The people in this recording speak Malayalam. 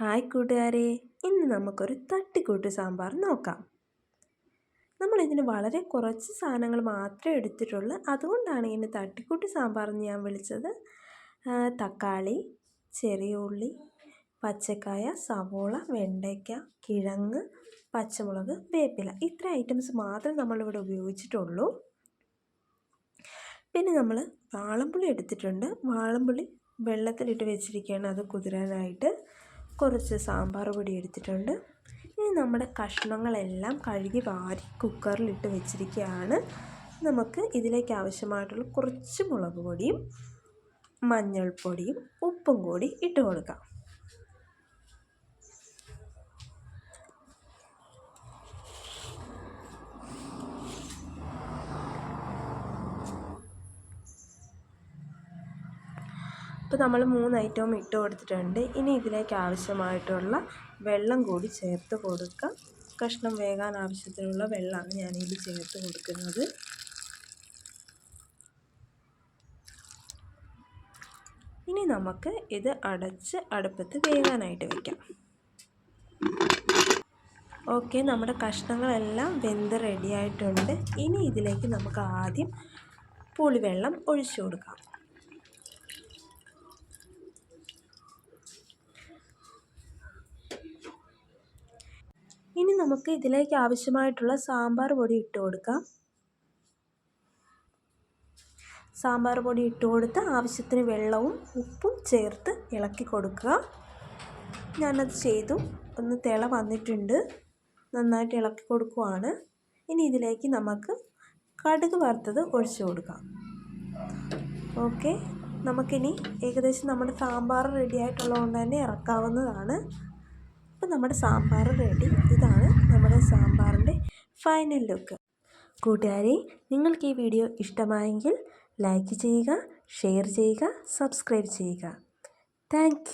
ഹായ് കൂട്ടുകാരെ ഇന്ന് നമുക്കൊരു തട്ടിക്കൂട്ട് സാമ്പാർ നോക്കാം. നമ്മളിതിന് വളരെ കുറച്ച് സാധനങ്ങൾ മാത്രമേ എടുത്തിട്ടുള്ളൂ. അതുകൊണ്ടാണ് ഇതിന് തട്ടിക്കൂട്ട് സാമ്പാർ എന്ന് ഞാൻ വിളിച്ചത്. തക്കാളി ചെറിയ ഉള്ളി പച്ചക്കായ സവോള വെണ്ടയ്ക്ക കിഴങ്ങ് പച്ചമുളക് വേപ്പില. ഇത്ര ഐറ്റംസ് മാത്രമേ നമ്മളിവിടെ ഉപയോഗിച്ചിട്ടുള്ളൂ. പിന്നെ നമ്മൾ വാളംപുളി എടുത്തിട്ടുണ്ട്. വാളംപുളി വെള്ളത്തിലിട്ട് വെച്ചിരിക്കുകയാണ്. അത് കുതിരാനായിട്ട്. കുറച്ച് സാമ്പാർ പൊടി എടുത്തിട്ടുണ്ട്. ഇനി നമ്മുടെ കഷ്ണങ്ങളെല്ലാം കഴുകി വാരി കുക്കറിലിട്ട് വെച്ചിരിക്കുകയാണ്. നമുക്ക് ഇതിലേക്ക് ആവശ്യമായിട്ടുള്ള കുറച്ച് മുളക് പൊടിയും മഞ്ഞൾപ്പൊടിയും ഉപ്പും കൂടി ഇട്ട് കൊടുക്കാം. ഇപ്പോൾ നമ്മൾ മൂന്ന് ഐറ്റവും ഇട്ട് കൊടുത്തിട്ടുണ്ട്. ഇനി ഇതിലേക്ക് ആവശ്യമായിട്ടുള്ള വെള്ളം കൂടി ചേർത്ത് കൊടുക്കാം കഷ്ണം വേകാൻ ആവശ്യത്തിനുള്ള വെള്ളമാണ് ഞാനിതിൽ ചേർത്ത് കൊടുക്കുന്നത്. ഇനി നമുക്ക് ഇത് അടച്ച് അടുപ്പത്ത് വേകാനായിട്ട് വയ്ക്കാം ഓക്കെ നമ്മുടെ കഷ്ണങ്ങളെല്ലാം വെന്ത് റെഡിയായിട്ടുണ്ട് ഇനി ഇതിലേക്ക് നമുക്ക് ആദ്യം പുളിവെള്ളം ഒഴിച്ചു കൊടുക്കാം. നമുക്ക് ഇതിലേക്ക് ആവശ്യമായിട്ടുള്ള സാമ്പാർ പൊടി ഇട്ട് കൊടുക്കാം. സാമ്പാർ പൊടി ഇട്ട് കൊടുത്ത് ആവശ്യത്തിന് വെള്ളവും ഉപ്പും ചേർത്ത് ഇളക്കി കൊടുക്കുക. ഞാനത് ചെയ്തു. ഒന്ന് തിള വന്നിട്ടുണ്ട്. നന്നായിട്ട് ഇളക്കി കൊടുക്കുവാണ്. ഇനി ഇതിലേക്ക് നമുക്ക് കടുക് വറുത്തത് ഒഴിച്ചു കൊടുക്കാം. ഓക്കെ. നമുക്കിനി ഏകദേശം നമ്മുടെ സാമ്പാർ റെഡി ആയിട്ടുള്ളതുകൊണ്ട് തന്നെ ഇറക്കാവുന്നതാണ്. അപ്പോൾ നമ്മുടെ സാമ്പാർ റെഡി. ഇതാണ് നമ്മുടെ സാമ്പാറിന്റെ ഫൈനൽ ലുക്ക്. കൂട്ടുകാരെ നിങ്ങൾക്ക് ഈ വീഡിയോ ഇഷ്ടമായെങ്കിൽ ലൈക്ക് ചെയ്യുക ഷെയർ ചെയ്യുക സബ്സ്ക്രൈബ് ചെയ്യുക. താങ്ക്